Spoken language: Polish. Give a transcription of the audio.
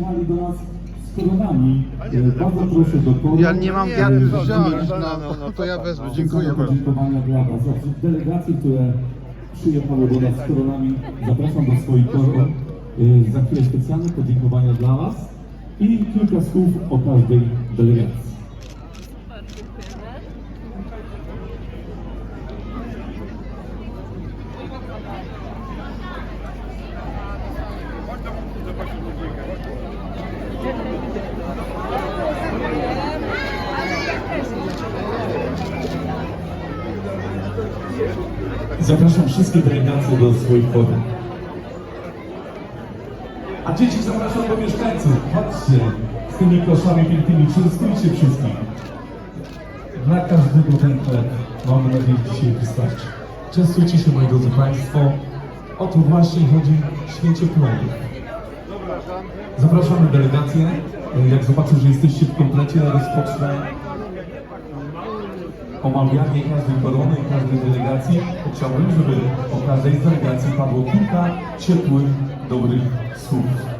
Do nas z koronami. Bardzo proszę do. Ja nie mam jak żeby- wziąć, no, no, no to ja wezmę, dziękuję Dziękuję bardzo. podziękowania dla Was. Od delegacji, które przyjechały do nas z koronami, zapraszam do swoich koron. E, Za chwilę specjalne podziękowania dla Was i kilka słów o każdej delegacji. Zapraszam wszystkie delegacje do swoich koron. A dzieci zapraszam do mieszkańców. Chodźcie z tymi koszami pięknymi, częstujcie wszystkich. Dla każdego ten chleb, mamy nadzieję, dzisiaj wystarczy. Częstujcie się, moi drodzy Państwo. O to właśnie chodzi w święcie plonów. Zapraszamy delegację. Jak zobaczę, że jesteście w komplecie, rozpocznę omawianie każdej korony każdej delegacji. Chciałbym, żeby o każdej z delegacji padło kilka ciepłych, dobrych słów.